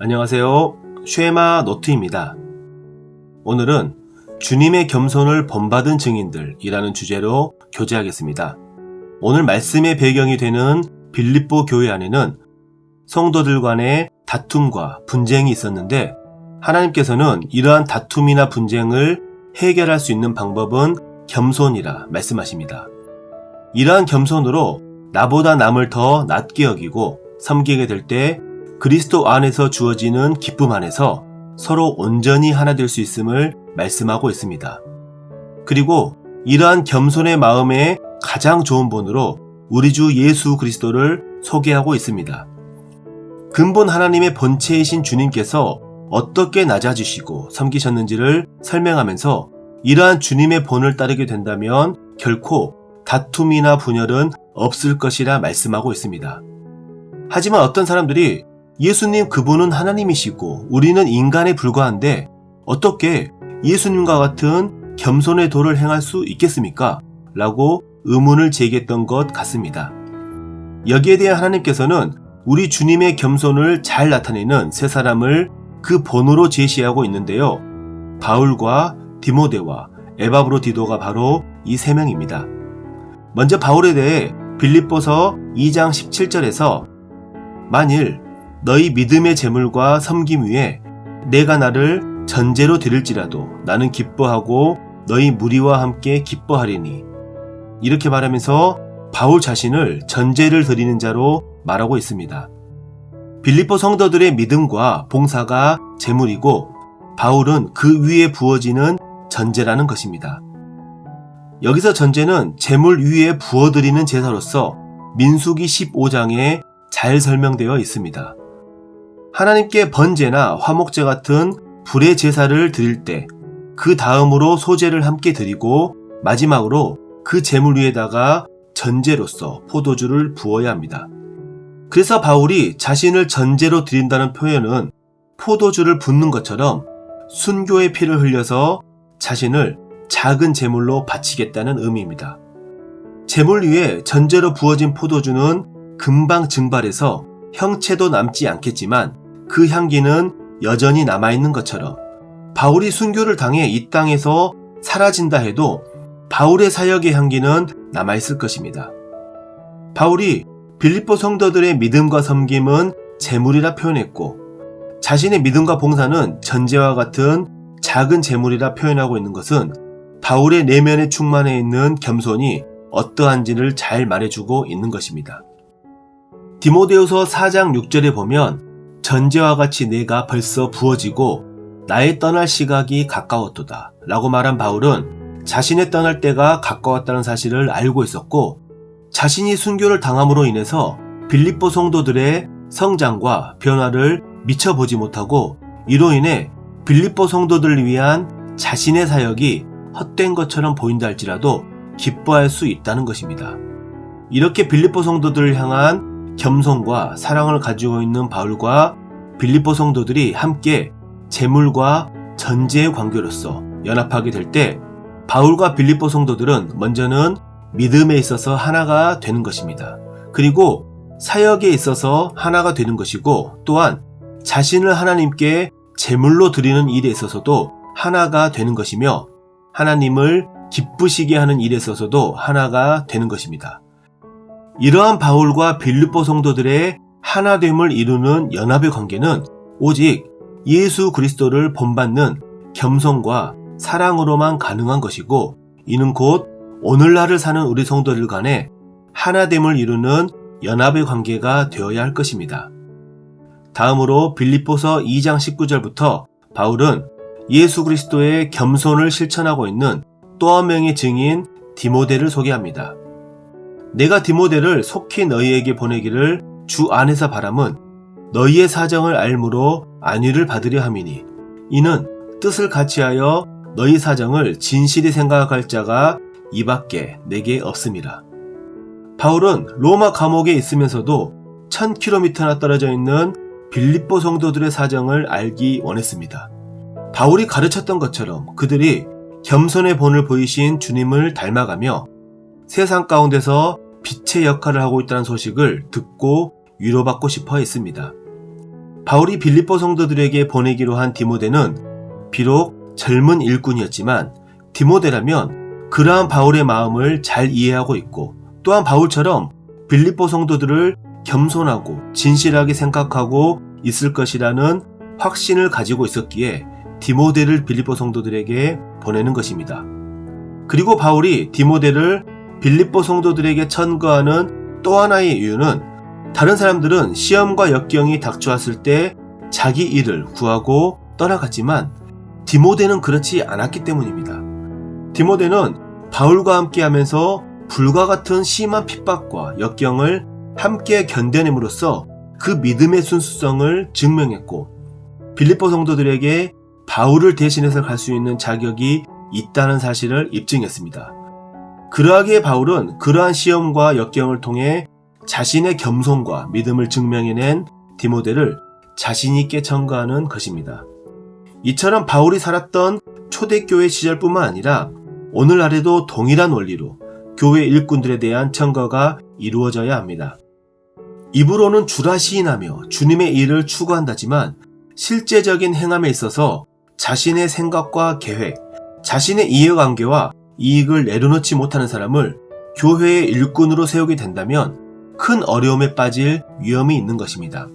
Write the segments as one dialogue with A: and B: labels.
A: 안녕하세요. 쉐마 노트입니다. 오늘은 주님의 겸손을 본받은 증인들이라는 주제로 교제하겠습니다. 오늘 말씀의 배경이 되는 빌립보 교회 안에는 성도들 간의 다툼과 분쟁이 있었는데 하나님께서는 이러한 다툼이나 분쟁을 해결할 수 있는 방법은 겸손이라 말씀하십니다. 이러한 겸손으로 나보다 남을 더 낮게 여기고 섬기게 될 때 그리스도 안에서 주어지는 기쁨 안에서 서로 온전히 하나 될 수 있음을 말씀하고 있습니다. 그리고 이러한 겸손의 마음의 가장 좋은 본으로 우리 주 예수 그리스도를 소개하고 있습니다. 근본 하나님의 본체이신 주님께서 어떻게 낮아지시고 섬기셨는지를 설명하면서 이러한 주님의 본을 따르게 된다면 결코 다툼이나 분열은 없을 것이라 말씀하고 있습니다. 하지만 어떤 사람들이 예수님 그분은 하나님이시고 우리는 인간에 불과한데 어떻게 예수님과 같은 겸손의 도를 행할 수 있겠습니까? 라고 의문을 제기했던 것 같습니다. 여기에 대해 하나님께서는 우리 주님의 겸손을 잘 나타내는 세 사람을 그 본으로 제시하고 있는데요. 바울과 디모데와 에바브로 디도가 바로 이 세 명입니다. 먼저 바울에 대해 빌립보서 2장 17절에서 만일 너희 믿음의 재물과 섬김 위에 내가 나를 전제로 드릴지라도 나는 기뻐하고 너희 무리와 함께 기뻐하리니 이렇게 말하면서 바울 자신을 전제를 드리는 자로 말하고 있습니다. 빌립보 성도들의 믿음과 봉사가 재물이고 바울은 그 위에 부어지는 전제라는 것입니다. 여기서 전제는 재물 위에 부어드리는 제사로서 민수기 15장에 잘 설명되어 있습니다. 하나님께 번제나 화목제 같은 불의 제사를 드릴 때 그 다음으로 소제를 함께 드리고 마지막으로 그 제물 위에다가 전제로서 포도주를 부어야 합니다. 그래서 바울이 자신을 전제로 드린다는 표현은 포도주를 붓는 것처럼 순교의 피를 흘려서 자신을 작은 제물로 바치겠다는 의미입니다. 제물 위에 전제로 부어진 포도주는 금방 증발해서 형체도 남지 않겠지만 그 향기는 여전히 남아있는 것처럼 바울이 순교를 당해 이 땅에서 사라진다 해도 바울의 사역의 향기는 남아있을 것입니다. 바울이 빌립보 성도들의 믿음과 섬김은 재물이라 표현했고 자신의 믿음과 봉사는 전제와 같은 작은 재물이라 표현하고 있는 것은 바울의 내면에 충만해 있는 겸손이 어떠한지를 잘 말해주고 있는 것입니다. 디모데후서 4장 6절에 보면 전제와 같이 내가 벌써 부어지고 나의 떠날 시각이 가까웠도다 라고 말한 바울은 자신의 떠날 때가 가까웠다는 사실을 알고 있었고 자신이 순교를 당함으로 인해서 빌립보 성도들의 성장과 변화를 미쳐 보지 못하고 이로 인해 빌립보 성도들을 위한 자신의 사역이 헛된 것처럼 보인다 할지라도 기뻐할 수 있다는 것입니다. 이렇게 빌립보 성도들을 향한 겸손과 사랑을 가지고 있는 바울과 빌립보 성도들이 함께 재물과 전제의 관계로서 연합하게 될 때 바울과 빌립보 성도들은 먼저는 믿음에 있어서 하나가 되는 것입니다. 그리고 사역에 있어서 하나가 되는 것이고 또한 자신을 하나님께 제물로 드리는 일에 있어서도 하나가 되는 것이며 하나님을 기쁘시게 하는 일에 있어서도 하나가 되는 것입니다. 이러한 바울과 빌립보 성도들의 하나됨을 이루는 연합의 관계는 오직 예수 그리스도를 본받는 겸손과 사랑으로만 가능한 것이고 이는 곧 오늘날을 사는 우리 성도들 간에 하나됨을 이루는 연합의 관계가 되어야 할 것입니다. 다음으로 빌립보서 2장 19절부터 바울은 예수 그리스도의 겸손을 실천하고 있는 또 한 명의 증인 디모데를 소개합니다. 내가 디모데를 속히 너희에게 보내기를 주 안에서 바람은 너희의 사정을 알므로 안위를 받으려 함이니 이는 뜻을 같이하여 너희 사정을 진실히 생각할 자가 이밖에 내게 없음이라. 바울은 로마 감옥에 있으면서도 1000km나 떨어져 있는 빌립보 성도들의 사정을 알기 원했습니다. 바울이 가르쳤던 것처럼 그들이 겸손의 본을 보이신 주님을 닮아가며 세상 가운데서 빛의 역할을 하고 있다는 소식을 듣고 위로받고 싶어 했습니다. 바울이 빌립보 성도들에게 보내기로 한 디모데는 비록 젊은 일꾼이었지만 디모데라면 그러한 바울의 마음을 잘 이해하고 있고 또한 바울처럼 빌립보 성도들을 겸손하고 진실하게 생각하고 있을 것이라는 확신을 가지고 있었기에 디모데를 빌립보 성도들에게 보내는 것입니다. 그리고 바울이 디모데를 빌립보 성도들에게 천거하는 또 하나의 이유는 다른 사람들은 시험과 역경이 닥쳐왔을 때 자기 일을 구하고 떠나갔지만 디모데는 그렇지 않았기 때문입니다. 디모데는 바울과 함께 하면서 불과 같은 심한 핍박과 역경을 함께 견뎌냄으로써 그 믿음의 순수성을 증명했고 빌립보 성도들에게 바울을 대신해서 갈 수 있는 자격이 있다는 사실을 입증했습니다. 그러하기에 바울은 그러한 시험과 역경을 통해 자신의 겸손과 믿음을 증명해낸 디모데를 자신있게 청가하는 것입니다. 이처럼 바울이 살았던 초대교회 시절뿐만 아니라 오늘날에도 동일한 원리로 교회 일꾼들에 대한 청거가 이루어져야 합니다. 입으로는 주라 시인하며 주님의 일을 추구한다지만 실제적인 행함에 있어서 자신의 생각과 계획, 자신의 이해관계와 이익을 내려놓지 못하는 사람을 교회의 일꾼으로 세우게 된다면 큰 어려움에 빠질 위험이 있는 것입니다.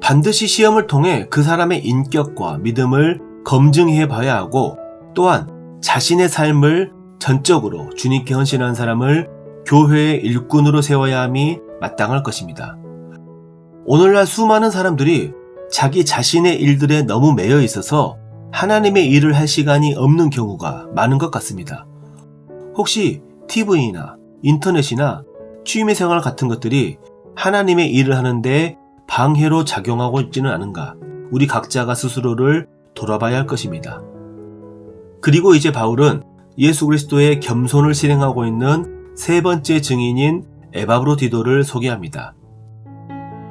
A: 반드시 시험을 통해 그 사람의 인격과 믿음을 검증해 봐야 하고 또한 자신의 삶을 전적으로 주님께 헌신한 사람을 교회의 일꾼으로 세워야 함이 마땅할 것입니다. 오늘날 수많은 사람들이 자기 자신의 일들에 너무 매여 있어서 하나님의 일을 할 시간이 없는 경우가 많은 것 같습니다. 혹시 TV나 인터넷이나 취미 생활 같은 것들이 하나님의 일을 하는데 방해로 작용하고 있지는 않은가 우리 각자가 스스로를 돌아봐야 할 것입니다. 그리고 이제 바울은 예수 그리스도의 겸손을 실행하고 있는 세 번째 증인인 에바브로디도를 소개합니다.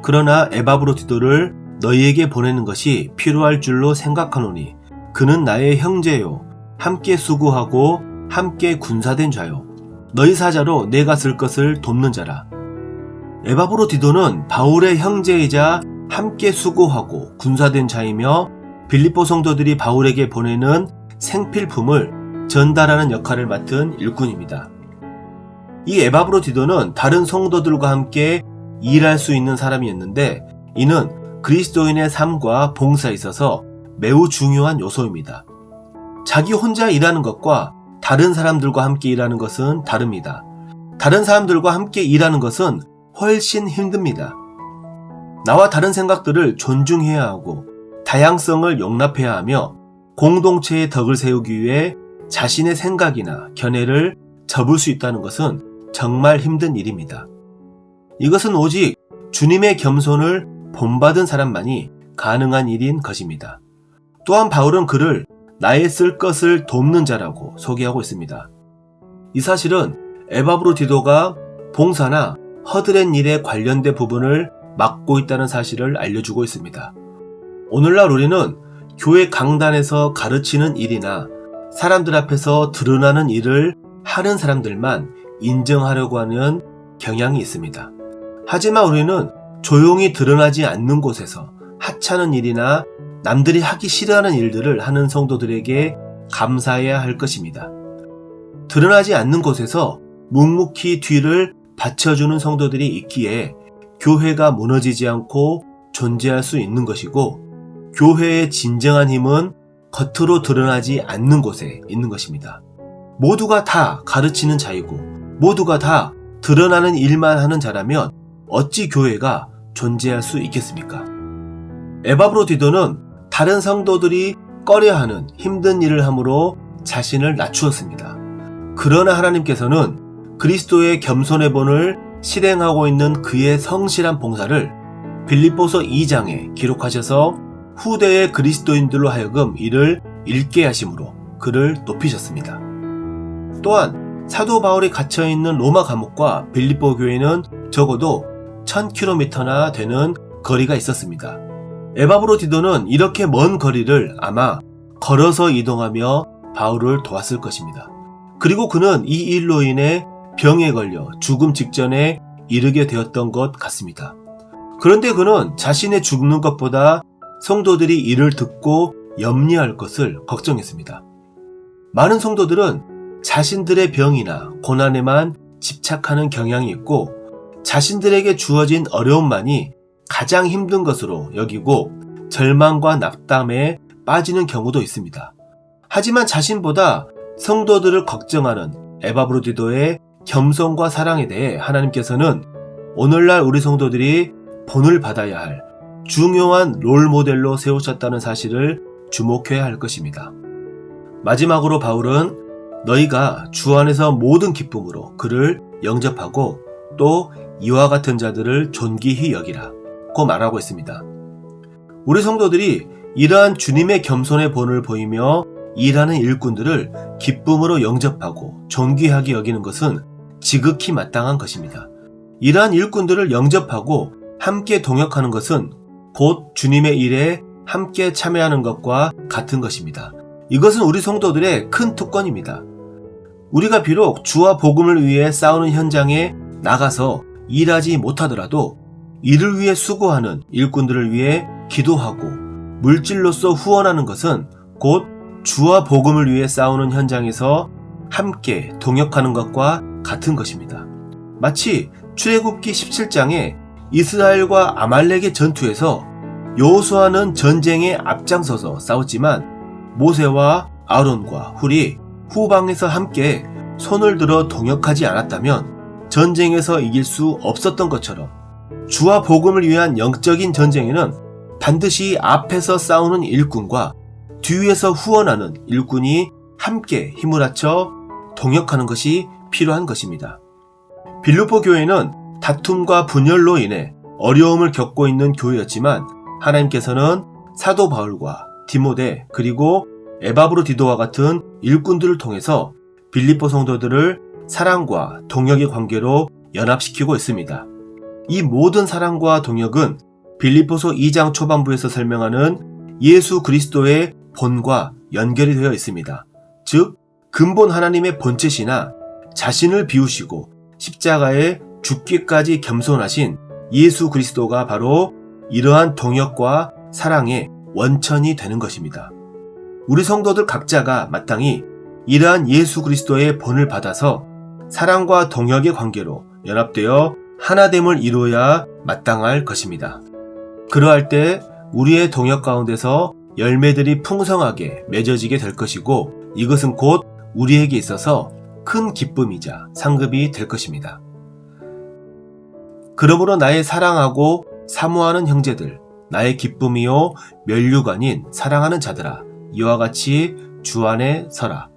A: 그러나 에바브로디도를 너희에게 보내는 것이 필요할 줄로 생각하노니 그는 나의 형제요. 함께 수고하고 함께 군사된 자요. 너희 사자로 내가 쓸 것을 돕는 자라. 에바브로 디도는 바울의 형제이자 함께 수고하고 군사된 자이며 빌립보 성도들이 바울에게 보내는 생필품을 전달하는 역할을 맡은 일꾼입니다. 이 에바브로 디도는 다른 성도들과 함께 일할 수 있는 사람이었는데 이는 그리스도인의 삶과 봉사에 있어서 매우 중요한 요소입니다. 자기 혼자 일하는 것과 다른 사람들과 함께 일하는 것은 다릅니다. 다른 사람들과 함께 일하는 것은 훨씬 힘듭니다. 나와 다른 생각들을 존중해야 하고 다양성을 용납해야 하며 공동체의 덕을 세우기 위해 자신의 생각이나 견해를 접을 수 있다는 것은 정말 힘든 일입니다. 이것은 오직 주님의 겸손을 본받은 사람만이 가능한 일인 것입니다. 또한 바울은 그를 나의 쓸 것을 돕는 자라고 소개하고 있습니다. 이 사실은 에바브로 디도가 봉사나 허드렛 일에 관련된 부분을 맡고 있다는 사실을 알려주고 있습니다. 오늘날 우리는 교회 강단에서 가르치는 일이나 사람들 앞에서 드러나는 일을 하는 사람들만 인정하려고 하는 경향이 있습니다. 하지만 우리는 조용히 드러나지 않는 곳에서 하찮은 일이나 남들이 하기 싫어하는 일들을 하는 성도들에게 감사해야 할 것입니다. 드러나지 않는 곳에서 묵묵히 뒤를 받쳐주는 성도들이 있기에 교회가 무너지지 않고 존재할 수 있는 것이고 교회의 진정한 힘은 겉으로 드러나지 않는 곳에 있는 것입니다. 모두가 다 가르치는 자이고 모두가 다 드러나는 일만 하는 자라면 어찌 교회가 존재할 수 있겠습니까? 에바브로디도는 다른 성도들이 꺼려하는 힘든 일을 함으로 자신을 낮추었습니다. 그러나 하나님께서는 그리스도의 겸손의 본을 실행하고 있는 그의 성실한 봉사를 빌립보서 2장에 기록하셔서 후대의 그리스도인들로 하여금 이를 읽게 하심으로 그를 높이셨습니다. 또한 사도 바울이 갇혀 있는 로마 감옥과 빌립보 교회는 적어도 1000km나 되는 거리가 있었습니다. 에바브로 디도는 이렇게 먼 거리를 아마 걸어서 이동하며 바울을 도왔을 것입니다. 그리고 그는 이 일로 인해 병에 걸려 죽음 직전에 이르게 되었던 것 같습니다. 그런데 그는 자신의 죽는 것보다 성도들이 이를 듣고 염려할 것을 걱정했습니다. 많은 성도들은 자신들의 병이나 고난에만 집착하는 경향이 있고 자신들에게 주어진 어려움만이 가장 힘든 것으로 여기고 절망과 낙담에 빠지는 경우도 있습니다. 하지만 자신보다 성도들을 걱정하는 에바브로디도의 겸손과 사랑에 대해 하나님께서는 오늘날 우리 성도들이 본을 받아야 할 중요한 롤 모델로 세우셨다는 사실을 주목해야 할 것입니다. 마지막으로 바울은 너희가 주 안에서 모든 기쁨으로 그를 영접하고 또 이와 같은 자들을 존귀히 여기라 고 말하고 있습니다. 우리 성도들이 이러한 주님의 겸손의 본을 보이며 일하는 일꾼들을 기쁨으로 영접하고 존귀하게 여기는 것은 지극히 마땅한 것입니다. 이러한 일꾼들을 영접하고 함께 동역하는 것은 곧 주님의 일에 함께 참여하는 것과 같은 것입니다. 이것은 우리 성도들의 큰 특권입니다. 우리가 비록 주와 복음을 위해 싸우는 현장에 나가서 일하지 못하더라도 이를 위해 수고하는 일꾼들을 위해 기도하고 물질로서 후원하는 것은 곧 주와 복음을 위해 싸우는 현장에서 함께 동역하는 것과 같은 것입니다. 마치 출애굽기 17장에 이스라엘과 아말렉의 전투에서 여호수아는 전쟁에 앞장서서 싸웠지만 모세와 아론과 훌이 후방에서 함께 손을 들어 동역하지 않았다면 전쟁에서 이길 수 없었던 것처럼 주와 복음을 위한 영적인 전쟁에는 반드시 앞에서 싸우는 일꾼과 뒤에서 후원하는 일꾼이 함께 힘을 합쳐 동역하는 것이 필요한 것입니다. 빌루포 교회는 다툼과 분열로 인해 어려움을 겪고 있는 교회였지만 하나님께서는 사도 바울과 디모데 그리고 에바브로 디도와 같은 일꾼들을 통해서 빌리포 성도들을 사랑과 동역의 관계로 연합시키고 있습니다. 이 모든 사랑과 동역은 빌리포소 2장 초반부에서 설명하는 예수 그리스도의 본과 연결이 되어 있습니다. 즉, 근본 하나님의 본체시나 자신을 비우시고 십자가에 죽기까지 겸손하신 예수 그리스도가 바로 이러한 동역과 사랑의 원천이 되는 것입니다. 우리 성도들 각자가 마땅히 이러한 예수 그리스도의 본을 받아서 사랑과 동역의 관계로 연합되어 하나됨을 이루어야 마땅할 것입니다. 그러할 때 우리의 동역 가운데서 열매들이 풍성하게 맺어지게 될 것이고 이것은 곧 우리에게 있어서 큰 기쁨이자 상급이 될 것입니다. 그러므로 나의 사랑하고 사모하는 형제들, 나의 기쁨이요 멸류관인 사랑하는 자들아, 이와 같이 주 안에 서라.